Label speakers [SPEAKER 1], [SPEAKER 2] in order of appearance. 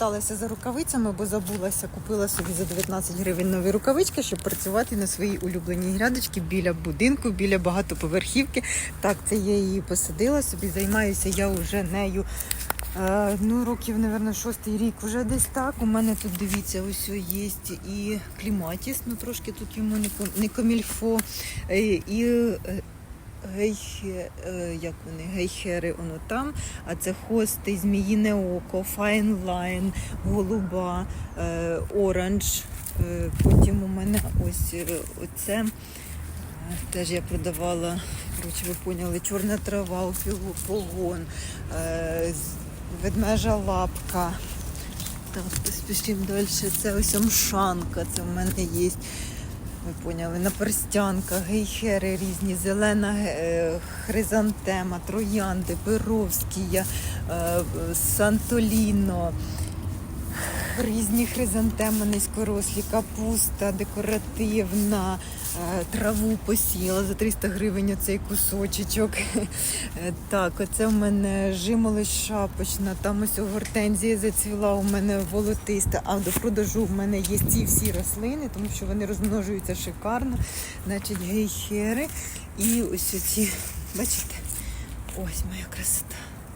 [SPEAKER 1] замоталася за рукавицями, бо забулася, купила собі за 19 гривень нові рукавички, щоб працювати на своїй улюбленій грядочці біля будинку, біля багатоповерхівки. Так, це я її посадила собі. Займаюся я вже нею. Е, ну, років, мабуть, шостий рік вже десь так. У мене тут дивіться, ось є і кліматіс, ну трошки тут йому не, комільфо. Е, І е, гейхе, е, як вони, гейхери, воно там, а це хости, зміїне око, файнлайн, голуба, е, оранж. Е, Потім у мене ось оце. Теж я продавала, коротше, ви поняли, чорна трава, погон, ведмежа лапка. Так, спішимо далі. Це ось омшанка, це в мене є. Ви поняли, наперстянка, гейхери різні, зелена е, хризантема, троянди, перовськія, е, сантоліно, різні хризантеми низькорослі, капуста декоративна, траву посіяла за 300 гривень оцей кусочечок. Е, Так, оце в мене жимолость шапочна, там ось гортензія зацвіла, у мене волотиста, а до продажу в мене є ці всі рослини, тому що вони розмножуються шикарно. Значить, гейхери і ось оці, бачите, ось моя красота.